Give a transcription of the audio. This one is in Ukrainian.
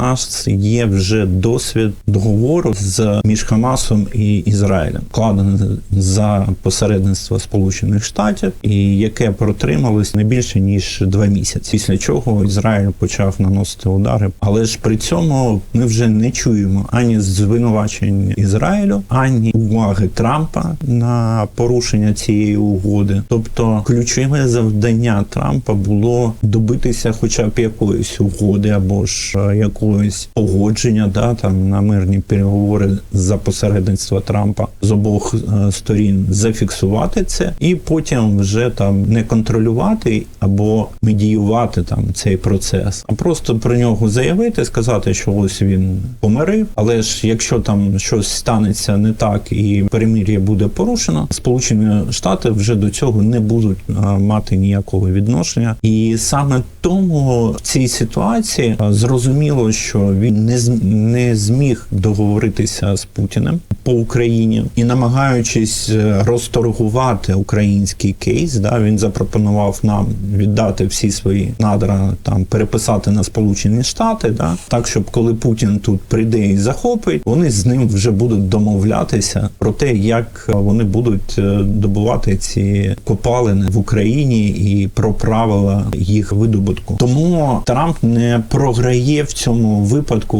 нас є вже досвід договору з між Хамасом і Ізраїлем, вкладений за посередництва Сполучених Штатів, і яке протрималось не більше ніж два місяці. Після чого Ізраїль почав наносити удари. Але ж при цьому ми вже не чуємо ані звинувачень Ізраїлю, ані уваги Трампа на порушення цієї угоди. Тобто, ключове завдання Трампа було добитися, хоча б якоїсь угоди або ж е, якогось погодження, да там на мирні переговори за посередництва Трампа з обох е, сторін зафіксувати це, і потім вже там не контролювати або медіювати там цей процес, а просто про нього заявити, сказати, що ось він помирив. Але ж якщо там щось станеться не так і перемир'я буде порушено, Сполучені Штати вже до цього не будуть е, мати ніякого відношення, і саме тому в цій ситуації е, зрозуміло, що він не не зміг договоритися з Путіним по Україні і намагаючись е, розторгувати український кейс, да він запропонував нам віддати всі свої надра, там переписати на Сполучені Штати, да так щоб коли Путін тут прийде і захопить, вони з ним вже будуть домовлятися про те, як вони будуть е, добувати ці копалини в Україні і про правила їх видобутку. Тому Трамп не програє в цьому випадку